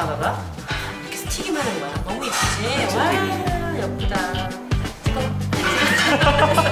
하다가 이렇게 튀기만 하는 거야. 너무 예쁘지? 와, 예쁘다. 찍어.